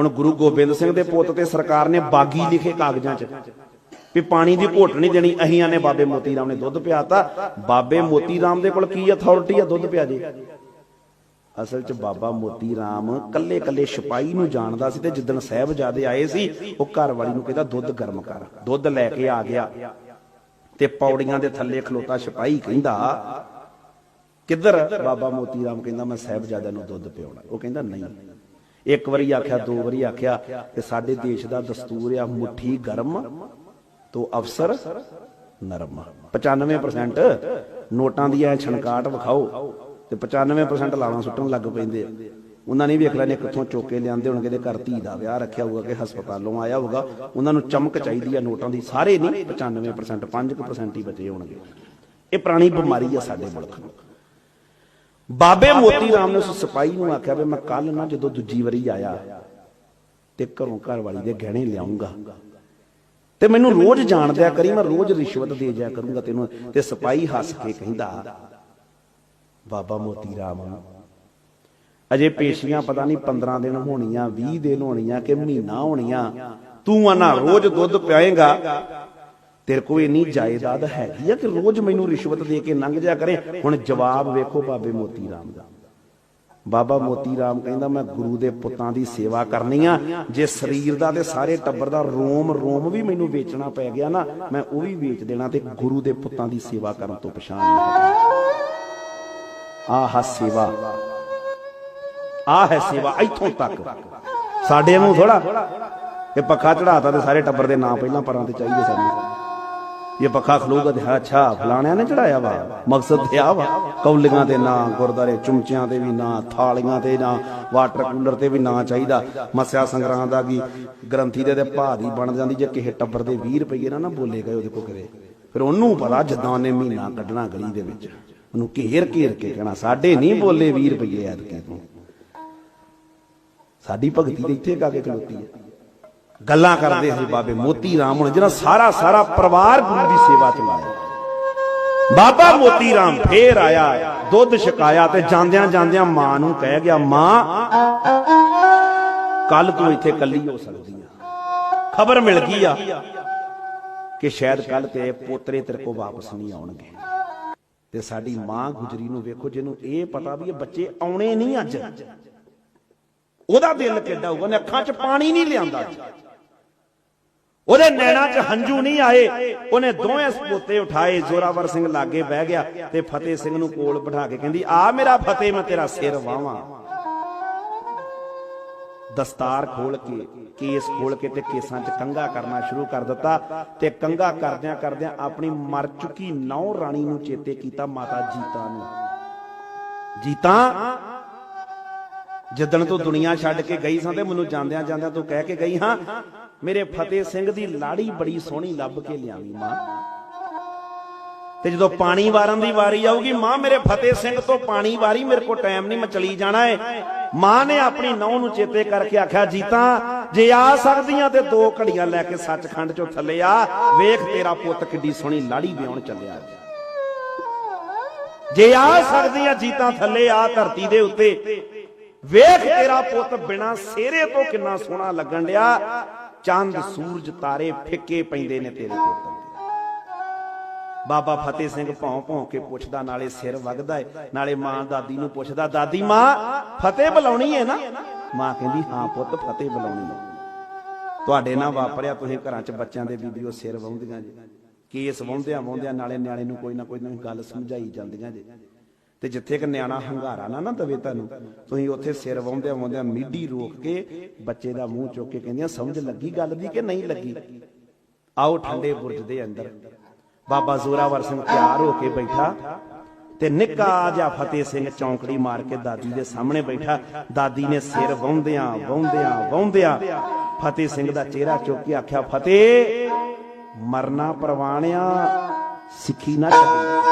ਹੁਣ ਗੁਰੂ ਗੋਬਿੰਦ ਸਿੰਘ ਦੇ ਪੁੱਤ ਤੇ ਸਰਕਾਰ ਨੇ ਬਾਗੀ ਲਿਖੇ ਕਾਗਜ਼ਾਂ 'ਚ ਵੀ ਪਾਣੀ ਦੀ ਘੋਟ ਨਹੀਂ ਦੇਣੀ, ਅਹੀਆਂ ਨੇ ਬਾਬੇ ਮੋਤੀ ਰਾਮ ਨੇ ਦੁੱਧ ਪਿਆਤਾ। ਬਾਬੇ ਮੋਤੀ ਰਾਮ ਦੇ ਕੋਲ ਕੀ ਅਥਾਰਟੀ ਆ ਦੁੱਧ ਪਿਆ ਜੇ? ਅਸਲ 'ਚ ਬਾਬਾ ਮੋਤੀ ਰਾਮ ਕੱਲੇ ਕੱਲੇ ਸਿਪਾਹੀ ਨੂੰ ਜਾਣਦਾ ਸੀ ਤੇ ਜਿੱਦਣ ਸਾਹਿਬਜ਼ਾਦੇ ਆਏ ਸੀ, ਉਹ ਘਰ ਵਾਲੀ ਨੂੰ ਕਹਿੰਦਾ, ਦੁੱਧ ਗਰਮ ਕਰ। ਦੁੱਧ ਲੈ ਕੇ ਆ ਗਿਆ। ਤੇ ਪੌੜੀਆਂ ਦੇ ਥੱਲੇ ਖਲੋਤਾ ਸਿਪਾਹੀ ਕਹਿੰਦਾ, ਕਿੱਧਰ? ਬਾਬਾ ਮੋਤੀ ਰਾਮ ਕਹਿੰਦਾ, ਮੈਂ ਸਾਹਿਬਜ਼ਾਦਿਆਂ ਨੂੰ ਦੁੱਧ ਪਿਉਣਾ ਉਹ ਕਹਿੰਦਾ, ਨਹੀਂ। ਇੱਕ ਵਾਰੀ ਆਖਿਆ, ਦੋ ਵਾਰੀ ਆਖਿਆ ਕਿ ਸਾਡੇ ਦੇਸ਼ ਦਾ ਦਸਤੂਰ ਆ ਮੁਠੀ ਗਰਮ ਤੋਂ ਅਫਸਰ ਨਰਮ। 95% ਨੋਟਾਂ ਦੀ ਐ ਛਣਕਾਟ ਵਿਖਾਓ ਤੇ 95% ਲਾਣਾ ਸੁੱਟਣ ਲੱਗ ਪੈਂਦੇ ਉਹਨਾਂ ਨੇ ਵੇਖ ਲੈਣੇ ਕਿੱਥੋਂ ਚੋਕੇ ਲਿਆਂਦੇ ਹੋਣਗੇ ਦੇ ਘਰ ਧੀ ਦਾ ਵਿਆਹ ਰੱਖਿਆ ਹੋਊਗਾ ਕਿ ਹਸਪਤਾਲੋਂ ਆਇਆ ਹੋਊਗਾ। ਉਹਨਾਂ ਨੂੰ ਚਮਕ ਚਾਹੀਦੀ ਆ ਨੋਟਾਂ ਦੀ, ਸਾਰੇ ਨਹੀਂ 95% 5% ਹੀ ਬਚੇ ਹੋਣਗੇ। ਇਹ ਪੁਰਾਣੀ ਬਿਮਾਰੀ ਆ ਸਾਡੇ ਮੁਲਕ ਨੂੰ। ਬਾਬੇ ਮੋਤੀ ਰਾਮ ਨੇ ਉਸ ਸਿਪਾਹੀ ਨੂੰ ਆਖਿਆ ਵੀ ਮੈਂ ਕੱਲ ਨਾ ਜਦੋਂ ਦੂਜੀ ਵਾਰੀ ਆਇਆ ਤੇ ਘਰੋਂ ਘਰ ਵਾਲੀ ਦੇ ਗਹਿਣੇ ਲਿਆਉਂਗਾ। ਤੇ ਮੈਨੂੰ ਰੋਜ਼ ਜਾਣ ਦਿਆ ਕਰੀ ਮੈਂ ਰੋਜ਼ ਰਿਸ਼ਵਤ ਦੇ ਜਾਇਆ ਕਰੂੰਗਾ ਤੈਨੂੰ ਤੇ ਸਿਪਾਹੀ ਹੱਸ ਕੇ ਕਹਿੰਦਾ ਬਾਬਾ ਮੋਤੀ ਰਾਮ ਅਜੇ ਪੇਸ਼ੀਆਂ ਪਤਾ ਨਹੀਂ 15 ਦਿਨ ਹੋਣੀਆਂ 20 ਦਿਨ ਹੋਣੀਆਂ ਕਿ ਮਹੀਨਾ ਹੋਣੀਆਂ। ਤੂੰ ਆ ਨਾ ਰੋਜ਼ ਦੁੱਧ ਪਿਆਏਗਾ। ਤੇਰੇ ਕੋਲ ਇੰਨੀ ਜਾਇਦਾਦ ਹੈਗੀ ਆ ਕਿ ਰੋਜ਼ ਮੈਨੂੰ ਰਿਸ਼ਵਤ ਦੇ ਕੇ ਲੰਘ ਜਾ ਕਰੇ। ਹੁਣ ਜਵਾਬ ਵੇਖੋ ਬਾਬੇ ਮੋਤੀ ਰਾਮ ਦਾ। ਬਾਬਾ ਮੋਤੀ ਰਾਮ ਕਹਿੰਦਾ, ਮੈਂ ਗੁਰੂ ਦੇ ਪੁੱਤਾਂ ਦੀ ਸੇਵਾ ਕਰਨੀ ਆ। ਜੇ ਸਰੀਰ ਦਾ ਤੇ ਸਾਰੇ ਟੱਬਰ ਦਾ ਰੋਮ ਰੋਮ ਵੀ ਮੈਨੂੰ ਵੇਚਣਾ ਪੈ ਗਿਆ ਨਾ, ਮੈਂ ਉਹ ਵੀ ਵੇਚ ਦੇਣਾ ਤੇ ਗੁਰੂ ਦੇ ਪੁੱਤਾਂ ਦੀ ਸੇਵਾ ਕਰਨ ਤੋਂ ਪਛਾਣ ਨਹੀਂ ਆਹ ਸੇਵਾ। ਆਹ ਹੈ ਸੇਵਾ ਇੱਥੋਂ ਤੱਕ। ਸਾਡੇ ਨੂੰ ਥੋੜਾ ਇਹ ਪੱਖਾ ਚੜਾਤਾ ਤੇ ਸਾਰੇ ਟੱਬਰ ਦੇ ਨਾਂ ਪਹਿਲਾਂ ਪਰਾਂ ਤੇ ਚਾਹੀਦੇ ਸਾਨੂੰ। ਇਹ ਪੱਖਾ ਖਲੋਗਾ ਤੇ ਅੱਛਾ ਫਲਾਣਿਆਂ ਨੇ ਚੜਾਇਆ ਵਾ। ਮਕਸਦ ਤੇ ਆ ਵਾ ਕੌਲੀਆਂ ਤੇ ਨਾਂ ਗੁਰਦਾਰੇ ਚੁੰਮਚਿਆਂ ਤੇ ਵੀ ਨਾਂ, ਥਾਲੀਆਂ ਤੇ ਨਾਂ, ਵਾਟਰ ਕੂਲਰ ਤੇ ਵੀ ਨਾਂ ਚਾਹੀਦਾ। ਮਸਿਆ ਸੰਗਰਾਂ ਦਾ ਕੀ ਗ੍ਰੰਥੀ ਦੇ ਤੇ ਭਾਅ ਬਣ ਜਾਂਦੀ, ਜੇ ਕਿਸੇ ਟੱਬਰ ਦੇ 20 ਰੁਪਏ ਨਾ ਨਾ ਬੋਲੇ ਗਏ ਉਹਦੇ ਕੋ ਕਰੇ ਫਿਰ ਉਹਨੂੰ ਪਤਾ ਜਿੱਦਾਂ ਉਹਨੇ ਮਹੀਨਾ ਕੱਢਣਾ ਗਲੀ ਦੇ ਵਿੱਚ। ਉਹਨੂੰ ਘੇਰ ਘੇਰ ਕੇ ਕਹਿਣਾ, ਸਾਡੇ ਨਹੀਂ ਬੋਲੇ 20 ਰੁਪਏ ਐਤਕੀ ਤੂੰ। ਸਾਡੀ ਭਗਤੀ ਤੇ ਇੱਥੇ ਕਾ ਕੇ ਖਲੋਤੀ ਹੈ। ਗੱਲਾਂ ਕਰਦੇ ਸੀ ਬਾਬੇ ਮੋਤੀ ਰਾਮ ਹੁਣ ਜਿਹੜਾ ਸਾਰਾ ਸਾਰਾ ਪਰਿਵਾਰ ਗੁਰੂ ਦੀ ਸੇਵਾ ਚ ਲਾਇਆ। ਬਾਬਾ ਮੋਤੀ ਰਾਮ ਫੇਰ ਆਇਆ, ਦੁੱਧ ਛਕਾਇਆ ਤੇ ਜਾਂਦਿਆਂ ਜਾਂਦਿਆਂ ਮਾਂ ਨੂੰ ਕਹਿ ਗਿਆ, ਮਾਂ, ਕੱਲ ਤੂੰ ਇੱਥੇ ਕੱਲੀ ਹੋ ਸਕਦੀ ਆ। ਖਬਰ ਮਿਲ ਗਈ ਆ ਕਿ ਸ਼ਾਇਦ ਕੱਲ ਤੇ ਪੋਤਰੇ ਤੇਰੇ ਕੋ ਵਾਪਸ ਨਹੀਂ ਆਉਣਗੇ। ਤੇ ਸਾਡੀ ਮਾਂ ਗੁਜਰੀ ਨੂੰ ਵੇਖੋ, ਜਿਹਨੂੰ ਇਹ ਪਤਾ ਵੀ ਇਹ ਬੱਚੇ ਆਉਣੇ ਨਹੀਂ ਅੱਜ। ਉਹਦਾ ਦਿਲ ਕਿੱਡਾ ਹੋਊਗਾ, ਉਹਨੇ ਅੱਖਾਂ 'ਚ ਪਾਣੀ ਨਹੀਂ ਲਿਆਂਦਾ ਉਹਦੇ ਨੈਣਾਂ 'ਚ ਹੰਝੂ ਨਹੀਂ ਆਏ। ਉਹਨੇ ਦੋਵੇਂ ਸਪੋਤੇ ਉਠਾਏ। ਜ਼ੋਰਾਵਰ ਸਿੰਘ ਲਾਗੇ ਬਹਿ ਗਿਆ ਤੇ ਫਤਿਹ ਸਿੰਘ ਨੂੰ ਕੋਲ ਬਿਠਾ ਕੇ ਕਹਿੰਦੀ, ਆ ਮੇਰਾ ਫਤਿਹ, ਮੈਂ ਤੇਰਾ ਸਿਰ ਵਾਵਾਂ ਦਸਤਾਰ ਖੋਲ ਕੇ, ਕੇਸ ਖੋਲ ਕੇ ਤੇ ਕੇਸਾਂ 'ਚ ਕੰਗਾ ਕਰਨਾ ਸ਼ੁਰੂ ਕਰ ਦਿੱਤਾ ਤੇ ਕੰਗਾ ਕਰਦਿਆਂ ਕਰਦਿਆਂ ਆਪਣੀ ਮਰ ਚੁੱਕੀ ਨੌ ਰਾਣੀ ਨੂੰ ਚੇਤੇ ਕੀਤਾ ਮਾਤਾ ਜੀਤਾ ਨੂੰ। ਜੀਤਾ, ਜਿੱਦਣ ਤੂੰ ਦੁਨੀਆ ਛੱਡ ਕੇ ਗਈ ਸਾਂ ਤੇ ਮੈਨੂੰ ਜਾਂਦਿਆਂ ਜਾਂਦਿਆਂ ਤੂੰ ਕਹਿ ਕੇ ਗਈ, ਹਾਂ ਮੇਰੇ ਫਤਿਹ ਸਿੰਘ ਦੀ ਲਾੜੀ ਬੜੀ ਸੋਹਣੀ ਲੱਭ ਕੇ ਲਿਆਵੀਂ ਮਾਂ। ਤੇ ਜਦੋਂ ਪਾਣੀ ਵਾਰਨ ਦੀ ਵਾਰੀ ਆਊਗੀ, ਮਾਂ, ਮੇਰੇ ਫਤਿਹ ਸਿੰਘ ਤੋਂ ਪਾਣੀ ਵਾਰੀ ਮੇਰੇ ਕੋਲ ਟਾਈਮ ਨਹੀਂ, ਮੈਂ ਚਲੀ ਜਾਣਾ ਏ। ਮਾਂ ਨੇ ਆਪਣੀ ਨੌਂ ਨੂੰ ਚੇਤੇ ਕਰਕੇ ਆਖਿਆ, ਜੀਤਾ, ਜੇ ਆ ਸਕਦੀਆਂ ਤੇ ਦੋ ਘੜੀਆਂ ਲੈ ਕੇ ਸੱਚਖੰਡ ਚੋਂ ਥੱਲੇ ਆ। ਵੇਖ ਤੇਰਾ ਪੁੱਤ ਕਿੱਡੀ ਸੋਹਣੀ ਲਾੜੀ ਵਿਆਉਣ ਚੱਲਿਆ। ਜੇ ਆ ਸਕਦੀਆਂ ਜੀਤਾਂ ਥੱਲੇ ਆ ਧਰਤੀ ਦੇ ਉੱਤੇ, ਵੇਖ ਤੇਰਾ ਪੁੱਤ ਬਿਨਾ ਸਿਹਰੇ ਤੋਂ ਕਿੰਨਾ ਸੋਹਣਾ ਲੱਗਣ ਡਿਆ। ਚੰਦ ਸੂਰਜ ਤਾਰੇ ਫਿੱਕੇ ਪੈਂਦੇ ਨੇ ਤੇਰੇ ਪੁੱਤ ਬਾਬਾ ਫਤਿਹ ਸਿੰਘ ਭੌਂ ਭੌਂ ਕੇ ਪੁੱਛਦਾ, ਨਾਲੇ ਸਿਰ ਵਗਦਾ ਏ, ਨਾਲੇ ਮਾਂ ਦਾਦੀ ਨੂੰ ਪੁੱਛਦਾ, ਦਾਦੀ ਮਾਂ, ਫਤਿਹ ਬੁਲਾਉਣੀ ਹੈ ਨਾ? ਮਾਂ ਕਹਿੰਦੀ, ਹਾਂ ਪੁੱਤ, ਫਤਿਹ ਬੁਲਾਉਣੀ ਹੈ ਤੁਹਾਡੇ ਨਾਲ ਵਾਪਰਿਆ, ਤੁਸੀਂ ਘਰਾਂ 'ਚ ਬੱਚਿਆਂ ਦੇ ਬੀਬੀਓ ਸਿਰ ਵਾਉਂਦੀਆਂ ਜੀ। ਕੇਸ ਵਾਉਂਦਿਆਂ ਵਾਉਂਦਿਆਂ ਨਾਲੇ ਨਿਆਣੇ ਨੂੰ ਕੋਈ ਨਾ ਕੋਈ ਗੱਲ ਸਮਝਾਈ ਜਾਂਦੀਆਂ ਜੀ। ਤੇ ਜਿੱਥੇ ਇੱਕ ਨਿਆਣਾ ਹੰਗਾਰਾ ਨਾ ਨਾ ਦਵੇ ਤੁਹਾਨੂੰ, ਤੁਸੀਂ ਉੱਥੇ ਸਿਰ ਵਾਉਂਦਿਆਂ ਵਾਉਂਦਿਆਂ ਮੀਡੀ ਰੋਕ ਕੇ ਬੱਚੇ ਦਾ ਮੂੰਹ ਚੁੱਕ ਕੇ ਕਹਿੰਦੀਆਂ, ਸਮਝ ਲੱਗੀ ਗੱਲ ਦੀ ਕਿ ਨਹੀਂ ਲੱਗੀ? ਆਓ ਠੰਡੇ ਬੁਰਜ ਦੇ ਅੰਦਰ। ਬਾਬਾ ਜ਼ੋਰਾਵਰ ਸਿੰਘ ਤਿਆਰ ਹੋ ਕੇ ਬੈਠਾ ਤੇ ਨਿੱਕਾ ਜਿਹਾ ਫਤਿਹ ਸਿੰਘ ਚੌਂਕੜੀ ਮਾਰ ਕੇ ਦਾਦੀ ਦੇ ਸਾਹਮਣੇ ਬੈਠਾ। ਦਾਦੀ ਨੇ ਸਿਰ ਵਾਉਂਦਿਆਂ ਵਾਉਂਦਿਆਂ ਵਾਉਂਦਿਆਂ ਫਤਿਹ ਸਿੰਘ ਦਾ ਚਿਹਰਾ ਚੁੱਕ ਕੇ ਆਖਿਆ, ਫਤਿਹ, ਮਰਨਾ ਪਰਵਾਣਿਆ, ਸਿੱਖੀ ਨਾ ਛੱਡੀ।